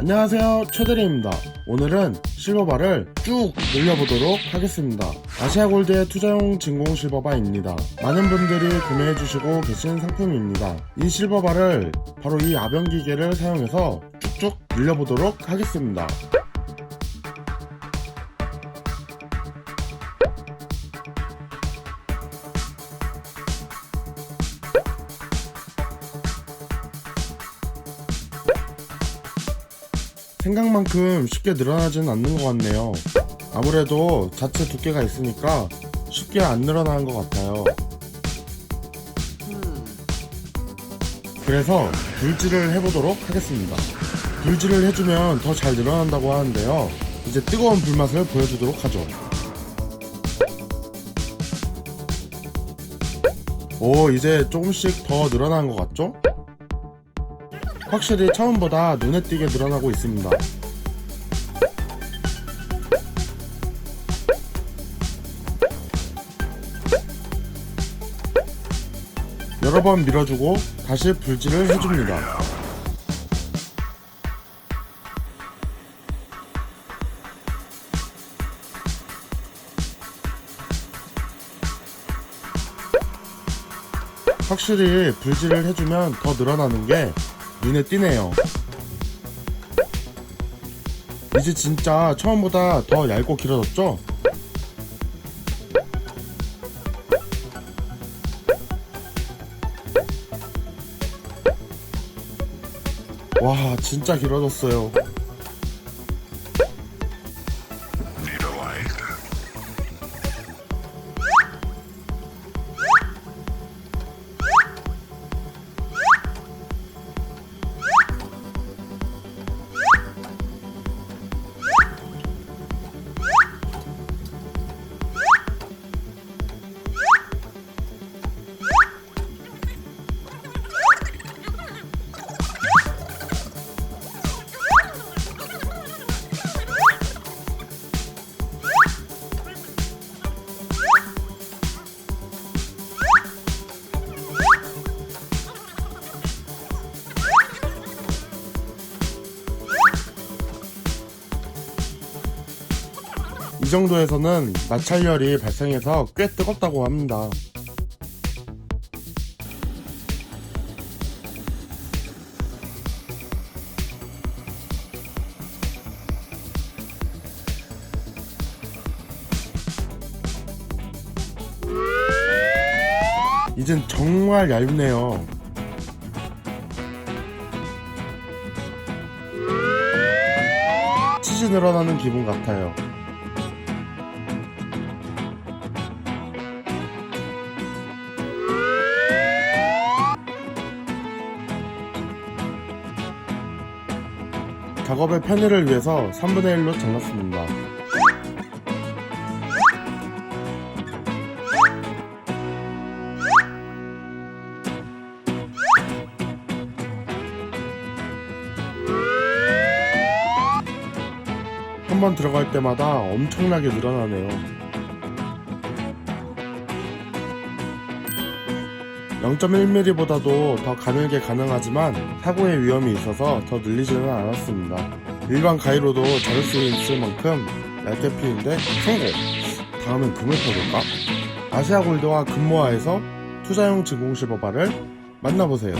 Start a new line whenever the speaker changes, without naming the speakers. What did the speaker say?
안녕하세요. 최대리입니다. 오늘은 실버바를 쭉 늘려보도록 하겠습니다. 아시아골드의 투자용 진공 실버바입니다. 많은 분들이 구매해주시고 계신 상품입니다. 이 실버바를 바로 이 아변기계를 사용해서 쭉쭉 늘려보도록 하겠습니다 생각만큼 쉽게 늘어나지는 않는 것 같네요. 아무래도 자체 두께가 있으니까 쉽게 안 늘어나는 것 같아요. 그래서 불질을 해보도록 하겠습니다. 불질을 해주면 더 잘 늘어난다고 하는데요. 이제 뜨거운 불맛을 보여주도록 하죠. 오, 이제 조금씩 더 늘어난 것 같죠? 확실히 처음보다 눈에 띄게 늘어나고 있습니다. 여러 번 밀어주고 다시 불질을 해줍니다. 확실히 불질을 해주면 더 늘어나는 게 눈에 띄네요. 이제 진짜 처음보다 더 얇고 길어졌죠? 와, 진짜 길어졌어요. 이 정도에서는 마찰열이 발생해서 꽤 뜨겁다고 합니다. 이젠 정말 얇네요. 치즈 늘어나는 기분 같아요. 작업의 편의를 위해서 3분의 1로 잘랐습니다. 한 번 들어갈 때마다 엄청나게 늘어나네요. 0.1mm보다도 더 가늘게 가능하지만 사고의 위험이 있어서 더 늘리지는 않았습니다. 일반 가위로도 자를 수 있을 만큼 얇게 피는데 성공! 다음엔 금을 펴볼까? 아시아 골드와 금모아에서 투자용 진공실버바를 만나보세요.